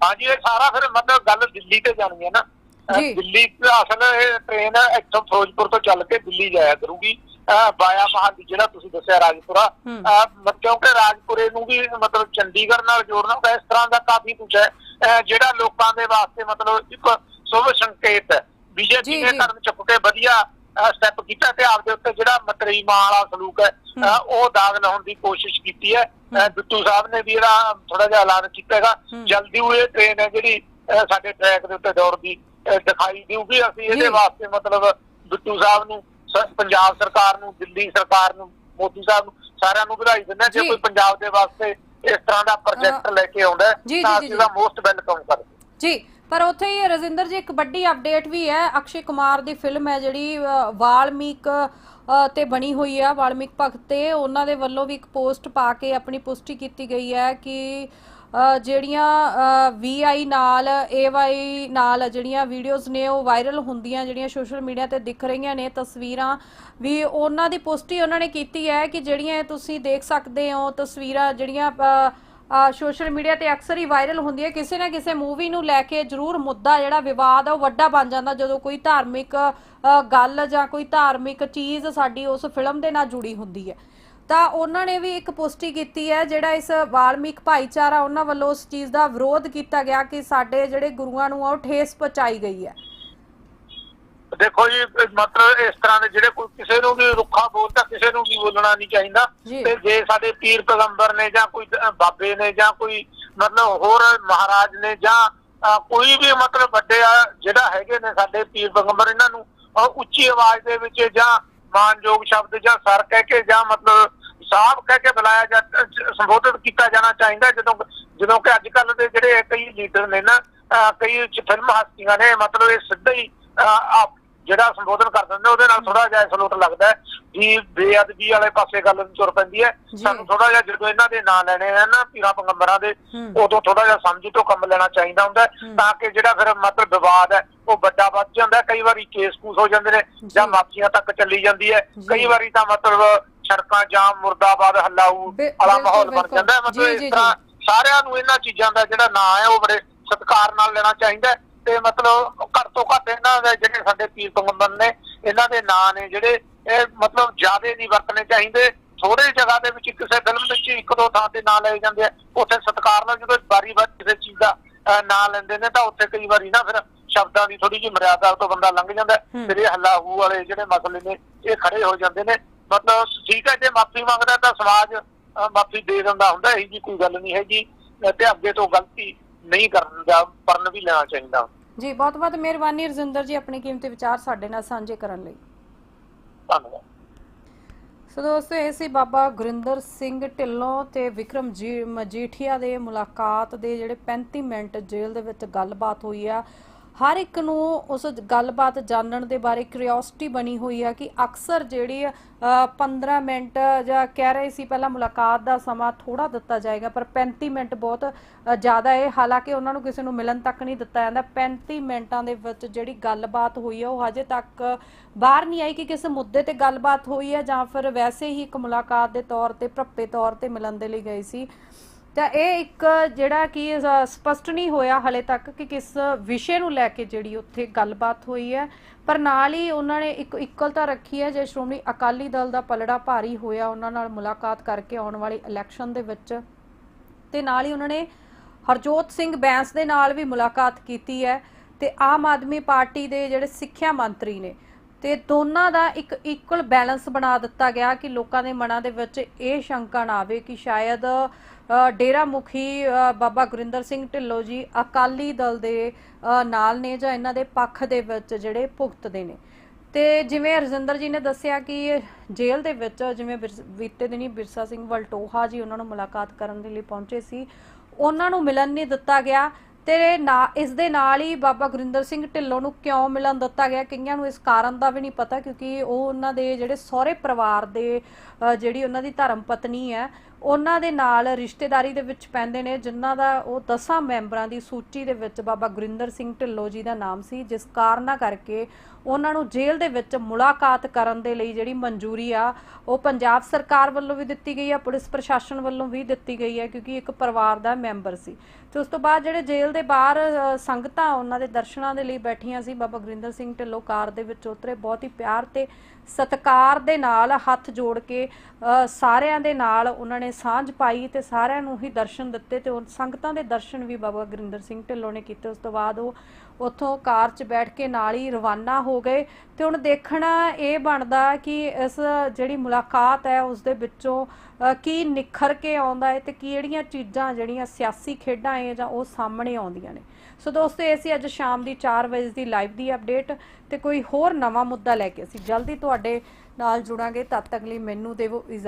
ਹਾਂਜੀ ਇਹ ਸਾਰਾ ਫਿਰ ਮਤਲਬ ਗੱਲ ਦਿੱਲੀ ਤੇ ਜਾਣੀ ਹੈ ਨਾ। ਦਿੱਲੀ ਅਸਲ ਇਹ ਟ੍ਰੇਨ ਇੱਥੋਂ ਫਿਰੋਜ਼ਪੁਰ ਤੋਂ ਚੱਲ ਕੇ ਦਿੱਲੀ ਜਾਇਆ ਕਰੂਗੀ ਬਾਇਆ ਮਹਾਲੀ ਜਿਹੜਾ ਤੁਸੀਂ ਦੱਸਿਆ ਰਾਜਪੁਰਾ ਕਿਉਂਕਿ ਰਾਜਪੁਰੇ ਨੂੰ ਵੀ ਮਤਲਬ ਚੰਡੀਗੜ੍ਹ ਨਾਲ ਜੋੜਨਾ ਇਸ ਤਰ੍ਹਾਂ ਦਾ ਕਾਫੀ ਕੁਝ ਹੈ ਜਿਹੜਾ ਲੋਕਾਂ ਦੇ ਵਾਸਤੇ ਮਤਲਬ ਇੱਕ ਸ਼ੁਭ ਸੰਕੇਤ ਹੈ ਬੀਜੇਪੀ ਨੇ। ਕਦਮ ਚੁੱਕ ਕੇ ਵਧੀਆ ਸਟੈਪ ਕੀਤਾ ਤੇ ਆਪਦੇ ਉੱਤੇ ਜਿਹੜਾ ਮਤਰੀ ਮਾਂ ਵਾਲਾ ਸਲੂਕ ਹੈ ਉਹ ਦਾਗ ਲਾਉਣ ਦੀ ਕੋਸ਼ਿਸ਼ ਕੀਤੀ ਹੈ ਬਿੱਟੂ ਸਾਹਿਬ ਨੇ ਵੀ ਇਹਦਾ ਥੋੜਾ ਜਿਹਾ ਐਲਾਨ ਕੀਤਾ ਹੈਗਾ। ਜਲਦੀ ਉਹ ਇਹ ਟ੍ਰੇਨ ਹੈ ਜਿਹੜੀ ਸਾਡੇ ਟਰੈਕ ਦੇ ਉੱਤੇ ਦੌੜਦੀ ਦਿਖਾਈ ਦੇਊਗੀ ਅਸੀਂ। ਇਹਦੇ ਵਾਸਤੇ ਮਤਲਬ ਬਿੱਟੂ ਸਾਹਿਬ ਨੂੰ ਪੰਜਾਬ ਸਰਕਾਰ ਨੂੰ ਦਿੱਲੀ ਸਰਕਾਰ ਨੂੰ ਮੋਦੀ ਸਾਹਿਬ ਨੂੰ ਸਾਰਿਆਂ ਨੂੰ ਵਧਾਈ ਦਿੰਦੇ ਜੀ। ਕੋਈ ਪੰਜਾਬ ਦੇ ਵਾਸਤੇ ਇਸ ਤਰ੍ਹਾਂ ਦਾ ਪ੍ਰੋਜੈਕਟ ਲੈ ਕੇ ਆਉਂਦਾ ਹੈ, ਜੀ, ਤਾਂ ਜੀ, ਅਸੀਂ ਜੀ। ਉਹਦਾ ਮੋਸਟ ਵੈਲਕਮ ਕਰਦੇ ਹਾਂ। ਜੀ ਪਰ ਉੱਥੇ ਹੀ ਰਜਿੰਦਰ ਜੀ ਇੱਕ ਵੱਡੀ ਅਪਡੇਟ ਵੀ ਹੈ ਅਕਸ਼ੇ ਕੁਮਾਰ ਦੀ ਫਿਲਮ ਹੈ ਜਿਹੜੀ ਅ, ਵਾਲਮੀਕ ਅ, ਤੇ ਬਣੀ ਹੋਈ ਹੈ ਵਾਲਮੀਕ ਭਗਤ ਤੇ ਉਹਨਾਂ ਦੇ ਵੱਲੋਂ ਵੀ ਇੱਕ ਪੋਸਟ ਪਾ ਕੇ ਆਪਣੀ ਪੁਸ਼ਟੀ ਕੀਤੀ ਗਈ ਹੈ ਕਿ ਜਿਹੜੀਆਂ ਵੀਆਈ ਨਾਲ ਏਵਾਈ ਨਾਲ ਜਿਹੜੀਆਂ ਵੀਡੀਓਜ਼ ਨੇ, ਉਹ ਵਾਇਰਲ ਹੁੰਦੀਆਂ, ਜਿਹੜੀਆਂ ਸੋਸ਼ਲ ਮੀਡੀਆ ਤੇ ਦਿਖ ਰਹੀਆਂ ਨੇ, ਤਸਵੀਰਾਂ, ਵੀ ਉਹਨਾਂ ਦੀ ਪੁਸ਼ਟੀ ਉਹਨਾਂ ਨੇ ਕੀਤੀ ਹੈ ਕਿ ਜਿਹੜੀਆਂ ਤੁਸੀਂ ਦੇਖ ਸਕਦੇ ਹੋ, ਤਸਵੀਰਾਂ ਜਿਹੜੀਆਂ ਸੋਸ਼ਲ ਮੀਡੀਆ ਤੇ ਅਕਸਰ ਹੀ ਵਾਇਰਲ ਹੁੰਦੀ ਹੈ ਕਿਸੇ ਨਾ ਕਿਸੇ ਮੂਵੀ ਨੂੰ ਲੈ ਕੇ ਜ਼ਰੂਰ ਮੁੱਦਾ ਜਿਹੜਾ ਵਿਵਾਦ ਆ, ਉਹ ਵੱਡਾ ਬਣ ਜਾਂਦਾ, ਜਦੋਂ ਕੋਈ ਧਾਰਮਿਕ ਗੱਲ ਜਾਂ ਕੋਈ ਧਾਰਮਿਕ ਚੀਜ਼ ਸਾਡੀ ਉਸ ਫਿਲਮ ਦੇ ਨਾਲ ਜੁੜੀ ਹੁੰਦੀ ਹੈ। ਤਾਂ ਉਹਨਾਂ ਨੇ ਵੀ ਇੱਕ ਪੁਸ਼ਟੀ ਕੀਤੀ ਹੈ ਜਿਹੜਾ ਇਸ ਵਾਲਮੀਕ ਭਾਈਚਾਰਾ ਉਹਨਾਂ ਵੱਲੋਂ ਉਸ ਚੀਜ਼ ਦਾ ਵਿਰੋਧ ਕੀਤਾ ਗਿਆ ਕਿ ਸਾਡੇ ਜਿਹੜੇ ਗੁਰੂਆਂ ਨੂੰ ਆ ਉਹ ਠੇਸ ਪਹੁੰਚਾਈ ਗਈ ਹੈ ਦੇਖੋ ਜੀ ਮਤਲਬ ਇਸ ਤਰ੍ਹਾਂ ਦੇ ਜਿਹੜੇ ਕੋਈ ਕਿਸੇ ਨੂੰ ਵੀ ਰੁੱਖਾ ਬੋਲਦਾ ਕਿਸੇ ਨੂੰ ਵੀ ਬੋਲਣਾ ਨਹੀਂ ਚਾਹੀਦਾ। ਤੇ ਜੇ ਸਾਡੇ ਪੀਰ ਪੈਗੰਬਰ ਨੇ ਜਾਂ ਕੋਈ ਬਾਬੇ ਨੇ ਜਾਂ ਕੋਈ ਮਤਲਬ ਹੋਰ ਮਹਾਰਾਜ ਨੇ ਜਾਂ ਕੋਈ ਵੀ ਮਤਲਬ ਵੱਡੇ ਆ ਜਿਹੜਾ ਹੈਗੇ ਨੇ ਸਾਡੇ ਪੀਰ ਪੈਗੰਬਰ ਇਹਨਾਂ ਨੂੰ ਉੱਚੀ ਆਵਾਜ਼ ਦੇ ਵਿੱਚ ਜਾਂ ਮਾਨਯੋਗ ਸ਼ਬਦ ਜਾਂ ਸਰ ਕਹਿ ਕੇ ਜਾਂ ਮਤਲਬ ਸਾਹਿਬ ਕਹਿ ਕੇ ਬੁਲਾਇਆ ਜਾਂ ਸੰਬੋਧਿਤ ਕੀਤਾ ਜਾਣਾ ਚਾਹੀਦਾ ਜਦੋਂ ਜਦੋਂ ਕਿ ਅੱਜ ਕੱਲ ਦੇ ਜਿਹੜੇ ਕਈ ਲੀਡਰ ਨੇ ਨਾ ਕਈ ਫਿਲਮ ਹਸਤੀਆਂ ਨੇ ਮਤਲਬ ਇਹ ਸਿੱਧਾ ਹੀ ਜਿਹੜਾ ਸੰਬੋਧਨ ਕਰ ਦਿੰਦੇ ਉਹਦੇ ਨਾਲ ਥੋੜਾ ਜਿਹਾ ਸਲੋਟ ਲੱਗਦਾ ਵੀ ਬੇਅਦਬੀ ਵਾਲੇ ਪਾਸੇ ਗੱਲ ਨੂੰ ਤੁਰ ਪੈਂਦੀ ਹੈ। ਸਾਨੂੰ ਥੋੜਾ ਜਿਹਾ ਜਦੋਂ ਇਹਨਾਂ ਦੇ ਨਾਂ ਲੈਣੇ ਆ ਨਾ ਪੀਰਾਂ ਪੰਗੰਬਰਾਂ ਦੇ। ਉਦੋਂ ਥੋੜਾ ਜਿਹਾ ਸਮਝ ਤੋਂ ਕੰਮ ਲੈਣਾ ਚਾਹੀਦਾ ਹੁੰਦਾ। ਤਾਂ ਕਿ ਜਿਹੜਾ ਫਿਰ ਮਤਲਬ ਵਿਵਾਦ ਹੈ ਉਹ ਵੱਡਾ ਵੱਧ ਜਾਂਦਾ। ਕਈ ਵਾਰੀ ਕੇਸ ਕੂਸ ਹੋ ਜਾਂਦੇ ਨੇ ਜਾਂ। ਮਾਫੀਆਂ ਤੱਕ ਚੱਲੀ ਜਾਂਦੀ ਹੈ। ਕਈ ਵਾਰੀ ਤਾਂ ਮਤਲਬ ਸੜਕਾਂ ਜਾਮ ਮੁਰਦਾਬਾਦ ਹੱਲਾਊ ਵਾਲਾ ਮਾਹੌਲ ਬਣ। ਜਾਂਦਾ ਹੈ। ਮਤਲਬ ਇਸ ਤਰ੍ਹਾਂ ਸਾਰਿਆਂ ਨੂੰ ਇਹਨਾਂ ਚੀਜ਼ਾਂ ਦਾ ਜਿਹੜਾ ਨਾਂ ਹੈ ਉਹ ਬੜੇ ਸਤਿਕਾਰ ਨਾਲ ਲੈਣਾ ਚਾਹੀਦਾ ਤੇ ਮਤਲਬ ਘੱਟ ਤੋਂ ਘੱਟ ਇਹਨਾਂ ਦੇ ਜਿਹੜੇ ਸਾਡੇ ਪੀਰ ਪੈਗੰਬਰ ਨੇ ਇਹਨਾਂ ਦੇ ਨਾਂ ਨੇ ਜਿਹੜੇ ਇਹ ਮਤਲਬ ਜ਼ਿਆਦੇ ਨਹੀਂ ਵਰਤਣੇ ਚਾਹੀਦੇ ਥੋੜੇ ਜਗ੍ਹਾ ਦੇ ਵਿੱਚ ਕਿਸੇ ਫਿਲਮ ਵਿੱਚ ਇੱਕ ਦੋ ਥਾਂ ਤੇ ਨਾਂ ਲਏ ਜਾਂਦੇ ਆ ਉੱਥੇ ਸਤਿਕਾਰ ਨਾਲ ਜਦੋਂ ਵਾਰੀ ਵਾਰ ਕਿਸੇ ਚੀਜ਼ ਦਾ ਨਾਂ ਲੈਂਦੇ ਨੇ ਤਾਂ ਉੱਥੇ ਕਈ ਵਾਰੀ ਨਾ ਫਿਰ ਸ਼ਬਦਾਂ ਦੀ ਥੋੜੀ ਜਿਹੀ ਮਰਿਆਦਾ ਤੋਂ ਬੰਦਾ ਲੰਘ ਜਾਂਦਾ। ਫਿਰ ਇਹ ਹੱਲਾ ਹੂ ਵਾਲੇ ਜਿਹੜੇ ਮਸਲੇ ਨੇ ਇਹ ਖੜੇ ਹੋ ਜਾਂਦੇ ਨੇ ਮਤਲਬ ਠੀਕ ਹੈ ਜੇ ਮਾਫੀ ਮੰਗਦਾ ਤਾਂ ਸਮਾਜ ਮਾਫੀ ਦੇ ਦਿੰਦਾ ਹੁੰਦਾ ਇਹੀ ਜੀ ਕੋਈ ਗੱਲ ਨਹੀਂ ਹੈਗੀ। ਤੇ ਅੱਗੇ ਤੋਂ ਗਲਤੀ ਨਹੀਂ ਕਰਨ ਦਾ ਪਰਨ ਵੀ ਲੈਣਾ ਚਾਹੀਦਾ। ਜੀ ਬਹੁਤ ਬਹੁਤ ਮਿਹਰਬਾਨੀ ਰਜਿੰਦਰ ਜੀ ਆਪਣੇ ਕੀਮਤੀ ਵਿਚਾਰ ਸਾਡੇ ਨਾਲ ਸਾਂਝੇ ਕਰਨ ਲਈ। ਧੰਨਵਾਦ। ਸੋ ਦੋਸਤੋ ਇਹ ਸੀ ਬਾਬਾ ਗੁਰਿੰਦਰ ਸਿੰਘ ਢਿੱਲੋਂ ਤੇ ਵਿਕਰਮ ਜੀ ਮਜੀਠੀਆ ਦੇ ਮੁਲਾਕਾਤ ਦੇ ਜਿਹੜੇ 35 ਮਿੰਟ ਜੇਲ੍ਹ ਦੇ ਵਿੱਚ ਗੱਲਬਾਤ ਹੋਈ ਆ। ਹਰ ਇੱਕ ਨੂੰ ਉਸ ਗੱਲਬਾਤ ਜਾਣਨ ਦੇ ਬਾਰੇ ਕਿਉਰਿਓਸਿਟੀ ਬਣੀ ਹੋਈ ਆ ਕਿ ਅਕਸਰ ਜਿਹੜੀ ਅ, 15 ਮਿੰਟ ਜਾਂ ਕਹਿ ਰਹੇ ਸੀ ਪਹਿਲਾਂ ਮੁਲਾਕਾਤ ਦਾ ਸਮਾਂ ਥੋੜਾ ਦਿੱਤਾ ਜਾਏਗਾ ਪਰ 35 ਮਿੰਟ ਬਹੁਤ ਜ਼ਿਆਦਾ ਹੈ। ਹਾਲਾਂਕਿ ਉਹਨਾਂ ਨੂੰ ਕਿਸੇ ਨੂੰ ਮਿਲਣ ਤੱਕ ਨਹੀਂ ਦਿੱਤਾ ਜਾਂਦਾ। 35 ਮਿੰਟਾਂ ਦੇ ਵਿੱਚ ਜਿਹੜੀ ਗੱਲਬਾਤ ਹੋਈ ਹੈ ਉਹ ਹਜੇ ਤੱਕ ਬਾਹਰ ਨਹੀਂ ਆਈ ਕਿ ਕਿਸ ਮੁੱਦੇ ਤੇ ਗੱਲਬਾਤ ਹੋਈ ਹੈ ਜਾਂ ਫਿਰ ਵੈਸੇ ਹੀ ਇੱਕ ਮੁਲਾਕਾਤ ਦੇ ਤੌਰ ਤੇ ਭੱਪੇ ਤੌਰ ਤੇ ਮਿਲਣ ਦੇ ਲਈ ਗਏ ਸੀ। ਤਾਂ ਇਹ ਇੱਕ ਜਿਹੜਾ ਕਿ ਸਪਸ਼ਟ ਨਹੀਂ ਹੋਇਆ ਹਲੇ ਤੱਕ ਕਿ ਕਿਸ ਵਿਸ਼ੇ ਨੂੰ ਲੈ ਕੇ ਜਿਹੜੀ ਉੱਥੇ ਗੱਲਬਾਤ ਹੋਈ ਹੈ। ਪਰ ਨਾਲ ਹੀ ਉਹਨਾਂ ਨੇ ਇੱਕ ਇਕਲਤਾ ਰੱਖੀ ਹੈ, ਜੇ ਸ਼੍ਰੋਮਣੀ ਅਕਾਲੀ ਦਲ ਦਾ ਪਲੜਾ ਭਾਰੀ ਹੋਇਆ, ਉਹਨਾਂ ਨਾਲ ਮੁਲਾਕਾਤ ਕਰਕੇ ਆਉਣ ਵਾਲੀ ਇਲੈਕਸ਼ਨ ਦੇ ਵਿੱਚ। ਤੇ ਨਾਲ ਹੀ ਉਹਨਾਂ ਨੇ ਹਰਜੋਤ ਸਿੰਘ ਬੈਂਸ ਦੇ ਨਾਲ ਵੀ ਮੁਲਾਕਾਤ ਕੀਤੀ ਹੈ ਤੇ ਆਮ ਆਦਮੀ ਪਾਰਟੀ ਦੇ ਜਿਹੜੇ ਸਿੱਖਿਆ ਮੰਤਰੀ ਨੇ ਤੇ ਦੋਨਾਂ ਦਾ ਇੱਕ ਇਕੁਅਲ ਬੈਲੈਂਸ ਬਣਾ ਦਿੱਤਾ ਗਿਆ ਕਿ ਲੋਕਾਂ ਦੇ ਮਨਾਂ ਦੇ ਵਿੱਚ ਇਹ ਸ਼ੰਕਾ ਨਾ ਆਵੇ ਕਿ ਸ਼ਾਇਦ ਡੇਰਾ ਮੁਖੀ ਬਾਬਾ ਗੁਰਿੰਦਰ ਸਿੰਘ ਢਿੱਲੋਂ ਜੀ ਅਕਾਲੀ ਦਲ ਦੇ ਨਾਲ ਨੇ ਜਾਂ ਇਹਨਾਂ ਦੇ ਪੱਖ ਦੇ ਵਿੱਚ ਜਿਹੜੇ ਭੁਗਤਦੇ ਨੇ। ਤੇ ਜਿਵੇਂ ਰਜਿੰਦਰ ਜੀ ਨੇ ਦੱਸਿਆ ਕਿ ਜੇਲ੍ਹ ਦੇ ਵਿੱਚ ਜਿਵੇਂ ਬੀਤੇ ਦਿਨੀ ਬਿਰਸਾ ਸਿੰਘ ਵਲਟੋਹਾ ਜੀ ਉਹਨਾਂ ਨੂੰ ਮੁਲਾਕਾਤ ਕਰਨ ਦੇ ਲਈ ਪਹੁੰਚੇ ਸੀ, ਉਹਨਾਂ ਨੂੰ ਮਿਲਣ ਨਹੀਂ ਦਿੱਤਾ ਗਿਆ। ਤੇ ਨਾ, ਇਸ ਦੇ ਨਾਲ ਹੀ ਬਾਬਾ ਗੁਰਿੰਦਰ ਸਿੰਘ ਢਿੱਲੋਂ ਨੂੰ ਕਿਉਂ ਮਿਲਣ ਦਿੱਤਾ ਗਿਆ? ਕਈਆਂ ਨੂੰ ਇਸ ਕਾਰਨ ਦਾ ਵੀ ਨਹੀਂ ਪਤਾ ਕਿਉਂਕਿ ਉਹ ਉਹਨਾਂ ਦੇ ਜਿਹੜੇ ਸਹੁਰੇ ਪਰਿਵਾਰ ਦੇ ਜਿਹੜੀ ਉਹਨਾਂ ਦੀ ਧਰਮ ਪਤਨੀ ਹੈ ਉਹਨਾਂ ਦੇ ਨਾਲ ਰਿਸ਼ਤੇਦਾਰੀ ਦੇ ਵਿੱਚ ਪੈਂਦੇ ਨੇ, ਜਿਨ੍ਹਾਂ ਦਾ ਉਹ ਦਸਾਂ ਮੈਂਬਰਾਂ ਦੀ ਸੂਚੀ ਦੇ ਵਿੱਚ ਬਾਬਾ ਗੁਰਿੰਦਰ ਸਿੰਘ ਢਿੱਲੋਂ ਜੀ ਦਾ ਨਾਮ ਸੀ, ਜਿਸ ਕਾਰਨਾਂ ਕਰਕੇ ਉਹਨਾਂ ਨੂੰ ਜੇਲ੍ਹ ਦੇ ਵਿੱਚ ਮੁਲਾਕਾਤ ਕਰਨ ਦੇ ਲਈ ਜਿਹੜੀ ਮਨਜ਼ੂਰੀ ਆ, ਉਹ ਪੰਜਾਬ ਸਰਕਾਰ ਵੱਲੋਂ ਵੀ ਦਿੱਤੀ ਗਈ ਆ, ਪੁਲਿਸ ਪ੍ਰਸ਼ਾਸਨ ਵੱਲੋਂ ਵੀ ਦਿੱਤੀ ਗਈ ਹੈ ਕਿਉਂਕਿ ਇੱਕ ਪਰਿਵਾਰ ਦਾ ਮੈਂਬਰ ਸੀ। ਤੇ ਉਸ ਤੋਂ ਬਾਅਦ ਜਿਹੜੇ ਜੇਲ੍ਹ ਦੇ ਬਾਹਰ ਸੰਗਤਾਂ ਉਹਨਾਂ ਦੇ ਦਰਸ਼ਨਾਂ ਦੇ ਲਈ ਬੈਠੀਆਂ ਸੀ, ਬਾਬਾ ਗੁਰਿੰਦਰ ਸਿੰਘ ਢਿੱਲੋਂ ਕਾਰ ਦੇ ਵਿੱਚ ਉਤਰੇ, ਬਹੁਤ ਹੀ ਪਿਆਰ ਤੇ ਸਤਿਕਾਰ ਦੇ ਨਾਲ ਹੱਥ ਜੋੜ ਕੇ ਸਾਰਿਆਂ ਦੇ ਨਾਲ ਉਹਨਾਂ ਨੇ ਸਾਂਝ ਪਾਈ ਤੇ ਸਾਰਿਆਂ ਨੂੰ ਹੀ ਦਰਸ਼ਨ ਦਿੱਤੇ ਤੇ ਉਹ ਸੰਗਤਾਂ ਦੇ ਦਰਸ਼ਨ ਵੀ ਬਾਬਾ ਗੁਰਿੰਦਰ ਸਿੰਘ ਢਿੱਲੋਂ ਨੇ ਕੀਤੇ। ਉਸ ਤੋਂ ਬਾਅਦ ਉਹ ਉੱਥੋਂ ਕਾਰ 'ਚ ਬੈਠ ਕੇ ਨਾਲ ਹੀ ਰਵਾਨਾ ਹੋ ਗਏ ਤੇ ਹੁਣ ਦੇਖਣਾ ਇਹ ਬਣਦਾ ਕਿ ਇਸ ਜਿਹੜੀ ਮੁਲਾਕਾਤ ਹੈ ਉਸ ਦੇ ਵਿੱਚੋਂ ਕੀ ਨਿਖਰ ਕੇ ਆਉਂਦਾ ਹੈ ਤੇ ਕਿਹੜੀਆਂ ਚੀਜ਼ਾਂ ਜਿਹੜੀਆਂ ਸਿਆਸੀ ਖੇਡਾਂ ਹੈ ਜਾਂ ਉਹ ਸਾਹਮਣੇ ਆਉਂਦੀਆਂ ਨੇ। ਸੋ ਦੋਸਤੋ, ਇਹ ਸੀ ਅੱਜ ਸ਼ਾਮ ਦੀ 4 ਵਜੇ ਦੀ ਲਾਈਵ ਦੀ ਅਪਡੇਟ ਤੇ ਕੋਈ ਹੋਰ ਨਵਾਂ ਮੁੱਦਾ ਲੈ ਕੇ ਅਸੀਂ ਜਲਦੀ ਤੁਹਾਡੇ ਨਾਲ ਜੁੜਾਂਗੇ। ਤਦ ਤੱਕ ਲਈ ਮੈਨੂੰ ਦੇਵੋ ਇਜਾਜ਼ਤ